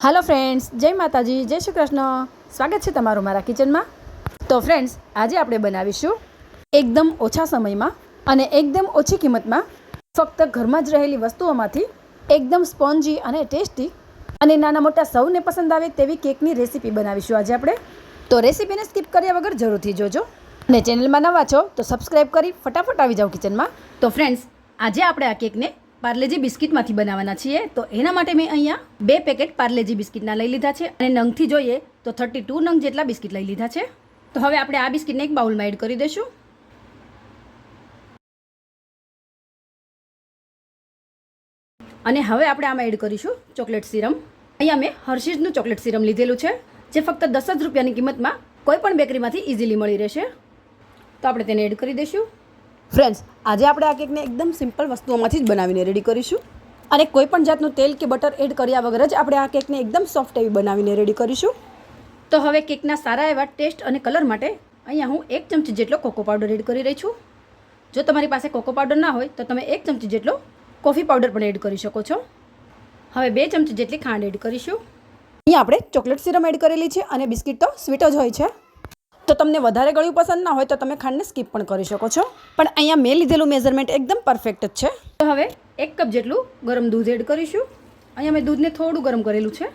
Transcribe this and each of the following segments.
હાલો friends જય માતાજી, જય શ્રી કૃષ્ણ. સ્વાગત છે તમારું મારા કિચનમાં. તો ફ્રેન્ડ્સ આજે આપણે બનાવીશું એકદમ ઓછા સમયમાં અને એકદમ ઓછી કિંમતમાં ફક્ત ઘરમાં જ રહેલી વસ્તુઓમાંથી એકદમ સ્પોન્જી અને ટેસ્ટી અને નાના મોટા સૌને પસંદ આવે તેવી કેકની રેસીપી બનાવીશું આજે આપણે. તો રેસીપીને સ્કીપ કર્યા વગર જરૂરથી જોજો. અને ચેનલમાં નવા છો, તો સબસ્ક્રાઈબ કરી ફટાફટ આવી જાઓ કિચનમાં. તો ફ્રેન્ડ્સ આજે આપણે આ કેકને પાર્લેજી બિસ્કિટમાંથી બનાવવાના છીએ. તો એના માટે મેં અહીંયા બે પેકેટ પાર્લેજી બિસ્કિટના લઈ લીધા છે અને નંગથી જોઈએ તો થર્ટી ટુ નંગ જેટલા બિસ્કિટ લઈ લીધા છે. તો હવે આપણે આ બિસ્કિટને એક બાઉલમાં એડ કરી દઈશું. અને હવે આપણે આમાં એડ કરીશું ચોકલેટ સિરમ. અહીંયા મેં હર્ષિઝનું ચોકલેટ સિરમ લીધેલું છે, જે ફક્ત દસ જ રૂપિયાની કિંમતમાં કોઈ પણ બેકરીમાંથી ઇઝીલી મળી રહેશે. તો આપણે તેને એડ કરી દઈશું. ફ્રેન્ડ્સ આજે આપણે આ કેકને એકદમ સિમ્પલ વસ્તુઓમાંથી જ બનાવીને રેડી કરીશું. અને કોઈ પણ જાતનું તેલ કે બટર એડ કર્યા વગર જ આપણે આ કેકને એકદમ સોફ્ટ એવી બનાવીને રેડી કરીશું. તો હવે કેકના સારા એવા ટેસ્ટ અને કલર માટે અહીંયા હું એક ચમચી જેટલો કોકો પાવડર એડ કરી રહી છું. જો તમારી પાસે કોકો પાવડર ના હોય, તો તમે એક ચમચી જેટલો કોફી પાવડર પણ એડ કરી શકો છો. હવે બે ચમચી જેટલી ખાંડ એડ કરીશું. અહીંયા આપણે ચોકલેટ સિરમ એડ કરેલી છે અને બિસ્કિટ તો સ્વીટ જ હોય છે. તો તમને વધારે ગળ્યું પસંદ ના હોય તો તમે ખાંડને સ્કીપ પણ કરી શકો છો. પણ અહીંયા મેં લીધેલું મેઝરમેન્ટ એકદમ પરફેક્ટ જ છે. તો હવે એક કપ જેટલું ગરમ દૂધ એડ કરીશું. અહીંયા મેં દૂધને થોડું ગરમ કરેલું છે.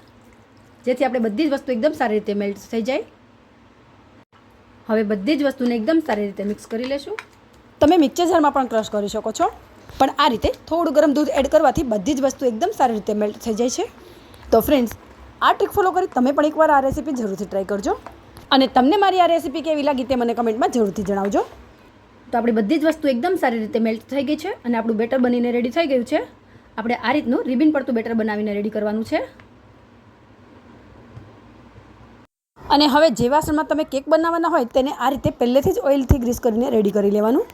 જેથી આપણે બધી જ વસ્તુ એકદમ સારી રીતે મેલ્ટ થઈ જાય. હવે બધી જ વસ્તુને એકદમ સારી રીતે મિક્સ કરી લેશું. તમે મિક્સર જારમાં પણ ક્રશ કરી શકો છો. પણ આ રીતે થોડું ગરમ દૂધ એડ કરવાથી બધી જ વસ્તુ એકદમ સારી રીતે મેલ્ટ થઈ જાય છે. તો ફ્રેન્ડ્સ આ ટ્રીક ફોલો કરી તમે પણ એકવાર આ રેસીપી જરૂરથી ટ્રાય કરજો. અને તમને મારી આ રેસીપી કેવી લાગી તે મને કમેન્ટમાં જરૂરથી જણાવજો. તો આપણી બધી જ વસ્તુ એકદમ સારી રીતે મેલ્ટ થઈ ગઈ છે અને આપણું બેટર બનીને રેડી થઈ ગયું છે. આપણે આ રીતનું રિબિન પડતું બેટર બનાવીને રેડી કરવાનું છે. અને હવે જે વાસણમાં તમે કેક બનાવવાના હોય તેને આ રીતે પહેલેથી જ ઓઇલથી ગ્રીસ કરીને રેડી કરી લેવાનું.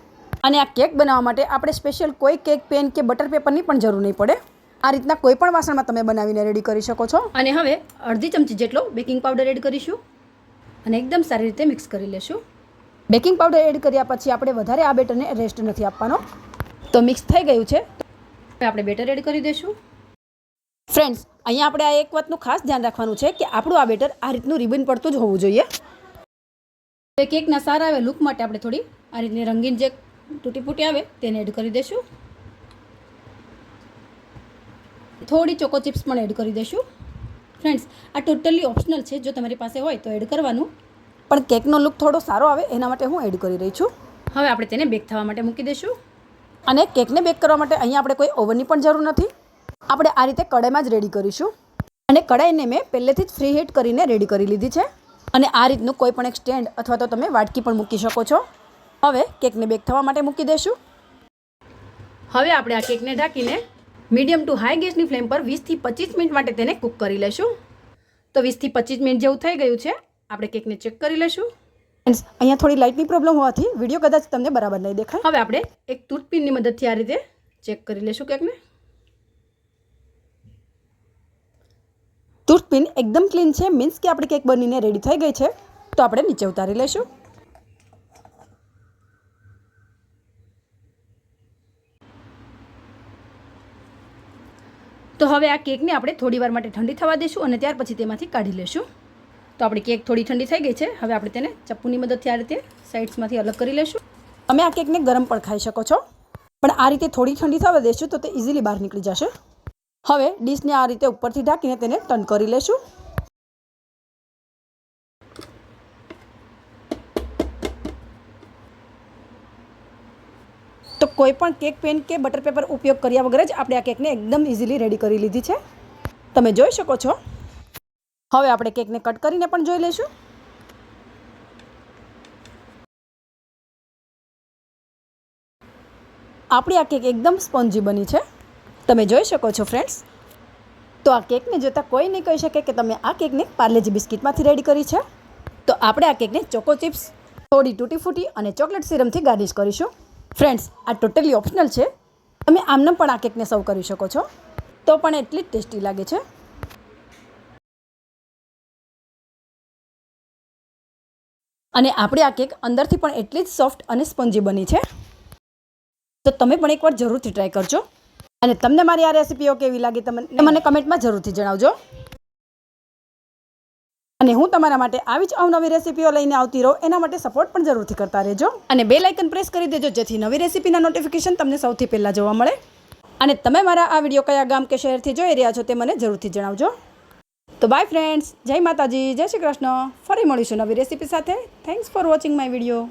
અને આ કેક બનાવવા માટે આપણે સ્પેશિયલ કોઈ કેક પેન કે બટર પેપરની પણ જરૂર નહીં પડે. આ રીતના કોઈ પણ વાસણમાં તમે બનાવીને રેડી કરી શકો છો. અને હવે અડધી ચમચી જેટલો બેકિંગ પાવડર એડ કરીશું. અને એકદમ સારી રીતે મિક્સ કરી લેશું. બેકિંગ પાવડર એડ કર્યા પછી આપણે વધારે આ બેટરને રેસ્ટ નથી આપવાનો. તો મિક્સ થઈ ગયું છે. આપણે બેટર એડ કરી દઈશું ફ્રેન્ડ્સ, અહીંયા આપણે આ એક વાતનું ખાસ ધ્યાન રાખવાનું છે કે આપણું આ બેટર આ રીતનું રિબન પડતું જ હોવું જોઈએ. હવે કેકના સારા આવે લુક માટે આપણે થોડી આ રીતની રંગીન જે તૂટી ફૂટી આવે તેને એડ કરી દઈશું થોડી ચોકો ચિપ્સ પણ એડ કરી દઈશું ફ્રેન્ડ્સ આ ટોટલી ઓપ્શનલ છે જો તમારી પાસે હોય તો એડ કરવાનું. પણ કેકનો લુક થોડો સારો આવે એના માટે હું એડ કરી રહી છું. હવે આપણે તેને બેક થવા માટે મૂકી દઈશું. અને કેકને બેક કરવા માટે અહીંયા આપણે કોઈ ઓવનની પણ જરૂર નથી. આપણે આ રીતે કડાઈમાં જ રેડી કરીશું. અને કડાઈને મેં પહેલેથી જ ફ્રી હીટ કરીને રેડી કરી લીધી છે. અને આ રીતનું કોઈ પણ એક સ્ટેન્ડ અથવા તો તમે વાટકી પણ મૂકી શકો છો. હવે કેકને બેક થવા માટે મૂકી દઈશું. હવે આપણે આ કેકને ઢાંકીને મીડિયમ ટુ હાઈ ગેસની ફ્લેમ પર વીસથી પચીસ મિનિટ માટે તેને કૂક કરી લેશું. તો વીસથી પચીસ મિનિટ જેવું થઈ ગયું છે. આપણે કેકને ચેક કરી લેશું. અહીંયા થોડી લાઇટની પ્રોબ્લેમ હોવાથી વીડિયો કદાચ તમને બરાબર નહીં દેખાય. હવે આપણે એક ટૂથપિનની મદદથી આ રીતે ચેક કરી લેશું કેકને. ટૂથપિન એકદમ ક્લીન છે. મીન્સ કે આપણી કેક બનીને રેડી થઈ ગઈ છે. તો આપણે નીચે ઉતારી લઈશું હવે આ કેકને આપણે થોડી વાર માટે ઠંડી થવા દઈશું અને ત્યાર પછી તેમાંથી કાઢી લેશું. તો આપણી કેક થોડી ઠંડી થઈ ગઈ છે. હવે આપણે તેને ચપ્પુની મદદથી આ રીતે સાઇડ્સમાંથી અલગ કરી લેશું. તમે આ કેકને ગરમ પણ ખાઈ શકો છો. પણ આ રીતે થોડી ઠંડી થવા દેશું તો તે ઇઝીલી બહાર નીકળી જશે. હવે ડીશને આ રીતે ઉપરથી ઢાંકીને તેને ટર્ન કરી લેશું. તો કોઈ પણ કેક, પેન કે બટર પેપર ઉપયોગ કર્યા વગર જ આપણે આ કેકને એકદમ ઇઝીલી રેડી કરી લીધી છે. તમે જોઈ શકો છો. હવે આપણે કેકને કટ કરીને પણ જોઈ લઈશું. આપણી આ કેક એકદમ સ્પોન્જી બની છે. તમે જોઈ શકો છો ફ્રેન્ડ્સ તો આ કેકને જોતાં કોઈ નહીં કહી શકે કે તમે આ કેકને પાર્લેજી બિસ્કિટમાંથી રેડી કરી છે. તો આપણે આ કેકને ચોકો ચિપ્સ, થોડી તૂટી ફૂટી અને ચોકલેટ સિરમથી ગાર્નિશ કરીશું. ફ્રેન્ડ્સ આ ટોટલી ઓપ્શનલ છે. તમે આમને પણ આ કેકને સર્વ કરી શકો છો. તો પણ એટલી જ ટેસ્ટી લાગે છે. અને આપણી આ કેક અંદરથી પણ એટલી જ સોફ્ટ અને સ્પંજી બની છે. તો તમે પણ એકવાર જરૂરથી ટ્રાય કરજો. અને તમને મારી આ રેસીપીઓ કેવી લાગી તમને મને કમેન્ટમાં જરૂરથી જણાવજો. અને હું તમારા માટે આવી જ અવનવી રેસીપીઓ લઈને આવતી રહું, એના માટે સપોર્ટ પણ જરૂરથી કરતા રહેજો. અને બે લાઇકન પ્રેસ કરી દેજો, જેથી નવી રેસીપીના નોટિફિકેશન તમને સૌથી પહેલાં જોવા મળે. અને તમે મારા આ વીડિયો કયા ગામ કે શહેરથી જોઈ રહ્યા છો તે મને જરૂરથી જણાવજો. તો બાય ફ્રેન્ડ્સ જય માતાજી, જય શ્રી કૃષ્ણ. ફરી મળીશું નવી રેસીપી સાથે. Thanks for watching my video